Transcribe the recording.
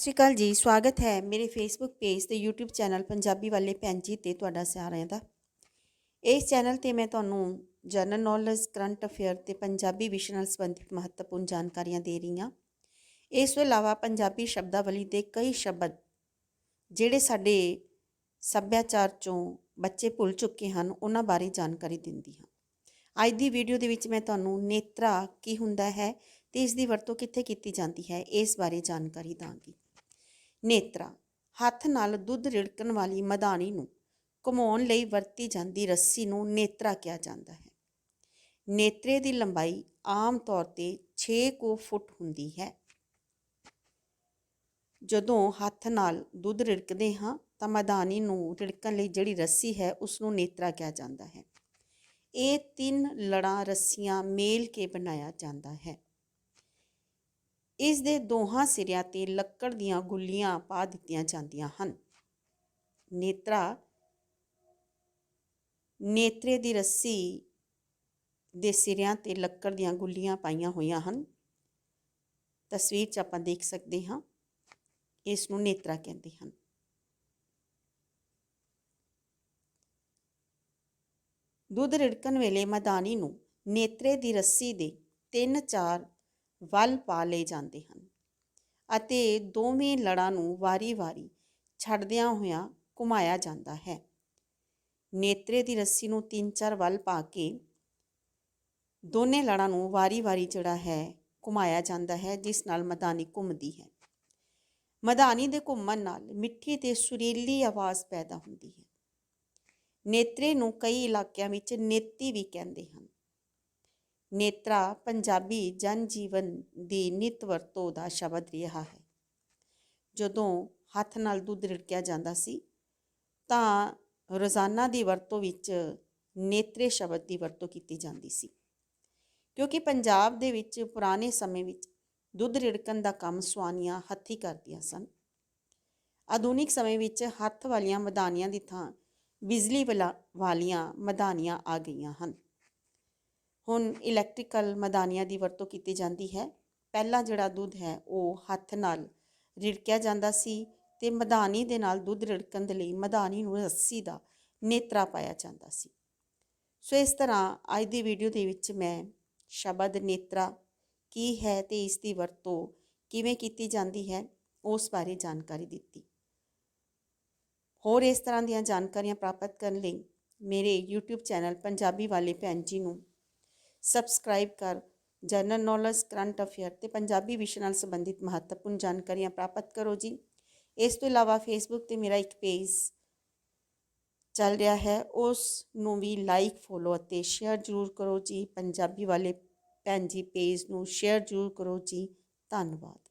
ਸਤਿ ਸ਼੍ਰੀ ਅਕਾਲ ਜੀ, ਸਵਾਗਤ ਹੈ ਮੇਰੇ ਫੇਸਬੁੱਕ ਪੇਜ ਤੇ YouTube ਚੈਨਲ ਪੰਜਾਬੀ ਵਾਲੇ ਭੈਣ ਜੀ ਤੇ ਤੁਹਾਡਾ ਸਾਰਿਆਂ ਦਾ। ਇਸ ਚੈਨਲ ਤੇ ਮੈਂ ਤੁਹਾਨੂੰ ਜਨਰਲ ਨੌਲੇਜ ਕਰੰਟ ਅਫੇਅਰ ਤੇ ਪੰਜਾਬੀ ਵਿਸ਼ੇ ਨਾਲ ਸੰਬੰਧਿਤ ਮਹੱਤਵਪੂਰਨ ਜਾਣਕਾਰੀਆਂ ਦੇ ਰਹੀ ਹਾਂ। ਇਸ ਤੋਂ ਇਲਾਵਾ ਪੰਜਾਬੀ ਸ਼ਬਦਾਵਲੀ ਦੇ ਕਈ ਸ਼ਬਦ ਜਿਹੜੇ ਸਾਡੇ ਸੱਭਿਆਚਾਰ ਚੋਂ ਬੱਚੇ ਭੁੱਲ ਚੁੱਕੇ ਹਨ, ਉਹਨਾਂ ਬਾਰੇ ਜਾਣਕਾਰੀ ਦਿੰਦੀ ਹਾਂ। ਅੱਜ ਦੀ ਵੀਡੀਓ ਦੇ ਵਿੱਚ ਮੈਂ ਤੁਹਾਨੂੰ ਨੇਤਰਾ ਕੀ ਹੁੰਦਾ ਹੈ ਤੇ ਇਸ ਦੀ ਵਰਤੋਂ ਕਿੱਥੇ ਕੀਤੀ ਜਾਂਦੀ ਹੈ, ਇਸ ਬਾਰੇ ਜਾਣਕਾਰੀ ਦਾਂਗੀ। ਨੇਤਰਾ, ਹੱਥ ਨਾਲ ਦੁੱਧ ਰਿੜਕਣ ਵਾਲੀ ਮਦਾਨੀ ਨੂੰ ਘੁਮਾਉਣ ਲਈ ਵਰਤੀ ਜਾਂਦੀ ਰੱਸੀ ਨੂੰ ਨੇਤਰਾ ਕਿਹਾ ਜਾਂਦਾ ਹੈ। ਨੇਤਰੇ ਦੀ ਲੰਬਾਈ ਆਮ ਤੌਰ ਤੇ 6 ਕੁ ਫੁੱਟ ਹੁੰਦੀ ਹੈ। ਜਦੋਂ ਹੱਥ ਨਾਲ ਦੁੱਧ ਰਿੜਕਦੇ ਹਾਂ, ਤਾਂ ਮਦਾਨੀ ਨੂੰ ਰਿੜਕਣ ਲਈ ਜਿਹੜੀ ਰੱਸੀ ਹੈ ਉਸ ਨੂੰ ਨੇਤਰਾ ਕਿਹਾ ਜਾਂਦਾ ਹੈ। ਇਹ ਤਿੰਨ ਲੜਾਂ ਰੱਸੀਆਂ ਮੇਲ ਕੇ ਬਣਾਇਆ ਜਾਂਦਾ ਹੈ। ਇਸ ਦੇ ਦੋਹਾਂ ਸਿਰਿਆਂ ਤੇ ਲੱਕੜ ਦੀਆਂ ਗੁੱਲੀਆਂ ਪਾ ਦਿੱਤੀਆਂ ਜਾਂਦੀਆਂ ਹਨ। ਨੇਤਰਾ, ਨੇਤਰੇ ਦੀ ਰੱਸੀ ਦੇ ਸਿਰਿਆਂ ਤੇ ਲੱਕੜ ਦੀਆਂ ਗੁੱਲੀਆਂ ਪਾਈਆਂ ਹੋਈਆਂ ਹਨ। ਤਸਵੀਰ 'ਚ ਆਪਾਂ ਦੇਖ ਸਕਦੇ ਹਾਂ, ਇਸ ਨੂੰ ਨੇਤਰਾ ਕਹਿੰਦੇ ਹਨ। ਦੁੱਧ ਰਿੜਕਣ ਵੇਲੇ ਮਦਾਨੀ ਨੂੰ ਨੇਤਰੇ ਦੀ ਰੱਸੀ ਦੇ ਤਿੰਨ ਚਾਰ ਵੱਲ ਪਾ ਲਏ ਜਾਂਦੇ ਹਨ ਅਤੇ ਦੋਵੇਂ ਲੜਾਂ ਨੂੰ ਵਾਰੀ-ਵਾਰੀ ਛੱਡਦਿਆਂ ਹੋਇਆਂ ਘੁਮਾਇਆ ਜਾਂਦਾ ਹੈ। ਨੇਤਰੇ ਦੀ ਰੱਸੀ ਨੂੰ ਤਿੰਨ ਚਾਰ ਵੱਲ ਪਾ ਕੇ ਦੋਨੇ ਲੜਾਂ ਨੂੰ ਵਾਰੀ-ਵਾਰੀ ਜਿਹੜਾ ਹੈ ਘੁਮਾਇਆ ਜਾਂਦਾ ਹੈ, ਜਿਸ ਨਾਲ ਮਦਾਨੀ ਘੁੰਮਦੀ ਹੈ। ਮਦਾਨੀ ਦੇ ਘੁੰਮਣ ਨਾਲ ਮਿੱਠੀ ਤੇ ਸੁਰੀਲੀ ਆਵਾਜ਼ ਪੈਦਾ ਹੁੰਦੀ ਹੈ। ਨੇਤਰੇ ਨੂੰ ਕਈ ਇਲਾਕਿਆਂ ਵਿੱਚ ਨੇਤੀ ਵੀ ਕਹਿੰਦੇ ਹਨ। ਨੇਤਰਾ ਪੰਜਾਬੀ ਜਨ ਜੀਵਨ ਦੀ ਨਿਤ ਵਰਤੋਂ ਦਾ ਸ਼ਬਦ ਰਿਹਾ ਹੈ। ਜਦੋਂ ਹੱਥ ਨਾਲ ਦੁੱਧ ਰਿੜਕਿਆ ਜਾਂਦਾ ਸੀ, ਤਾਂ ਰੋਜ਼ਾਨਾ ਦੀ ਵਰਤੋਂ ਵਿੱਚ ਨੇਤਰੇ ਸ਼ਬਦ ਦੀ ਵਰਤੋਂ ਕੀਤੀ ਜਾਂਦੀ ਸੀ। ਕਿਉਂਕਿ ਪੰਜਾਬ ਦੇ ਵਿੱਚ ਪੁਰਾਣੇ ਸਮੇਂ ਵਿੱਚ ਦੁੱਧ ਰਿੜਕਣ ਦਾ ਕੰਮ ਸੁਆਨੀਆਂ ਹੱਥੀ ਕਰਦੀਆਂ ਸਨ। ਆਧੁਨਿਕ ਸਮੇਂ ਵਿੱਚ ਹੱਥ ਵਾਲੀਆਂ ਮਦਾਨੀਆਂ ਦੀ ਥਾਂ ਬਿਜਲੀ ਵਾਲੀਆਂ ਮਦਾਨੀਆਂ ਆ ਗਈਆਂ ਹਨ। ਹੁਣ ਇਲੈਕਟ੍ਰੀਕਲ ਮਦਾਨੀਆਂ ਦੀ ਵਰਤੋਂ ਕੀਤੀ ਜਾਂਦੀ ਹੈ। ਪਹਿਲਾਂ ਜਿਹੜਾ ਦੁੱਧ ਹੈ, ਉਹ ਹੱਥ ਨਾਲ ਰਿੜਕਿਆ ਜਾਂਦਾ ਸੀ ਤੇ ਮਦਾਨੀ ਦੇ ਨਾਲ ਦੁੱਧ ਰਿੜਕਣ ਦੇ ਲਈ ਮਦਾਨੀ ਨੂੰ ਰੱਸੀ ਦਾ ਨੇਤਰਾ ਪਾਇਆ ਜਾਂਦਾ ਸੀ। ਸੋ ਇਸ ਤਰ੍ਹਾਂ ਅੱਜ ਦੀ ਵੀਡੀਓ ਦੇ ਵਿੱਚ ਮੈਂ ਸ਼ਬਦ ਨੇਤਰਾ, ਕੀ ਹੈ ਤੇ ਇਸ ਦੀ ਵਰਤੋਂ ਕਿਵੇਂ ਕੀਤੀ ਜਾਂਦੀ ਹੈ, ਉਸ ਬਾਰੇ ਜਾਣਕਾਰੀ ਦਿੱਤੀ। ਹੋਰ ਇਸ ਤਰ੍ਹਾਂ ਦੀਆਂ ਜਾਣਕਾਰੀਆਂ ਪ੍ਰਾਪਤ ਕਰਨ ਲਈ ਮੇਰੇ YouTube ਚੈਨਲ ਪੰਜਾਬੀ ਵਾਲੇ ਭੈਣ ਜੀ ਨੂੰ ਸਬਸਕ੍ਰਾਈਬ ਕਰ ਜਨਰਲ ਨੌਲੇਜ ਕਰੰਟ ਅਫੇਅਰ ਤੇ ਪੰਜਾਬੀ ਵਿਸ਼ੇ ਨਾਲ ਸੰਬੰਧਿਤ ਮਹੱਤਵਪੂਰਨ ਜਾਣਕਾਰੀਆਂ ਪ੍ਰਾਪਤ ਕਰੋ ਜੀ। ਇਸ ਤੋਂ ਇਲਾਵਾ ਫੇਸਬੁੱਕ ਤੇ ਮੇਰਾ ਇੱਕ ਪੇਜ ਚੱਲ ਰਿਹਾ ਹੈ, ਉਸ ਨੂੰ ਵੀ ਲਾਈਕ ਫੋਲੋ ਅਤੇ ਸ਼ੇਅਰ ਜ਼ਰੂਰ ਕਰੋ ਜੀ। ਪੰਜਾਬੀ ਵਾਲੇ ਭੈਣ ਜੀ ਪੇਜ ਨੂੰ ਸ਼ੇਅਰ ਜ਼ਰੂਰ ਕਰੋ ਜੀ। ਧੰਨਵਾਦ।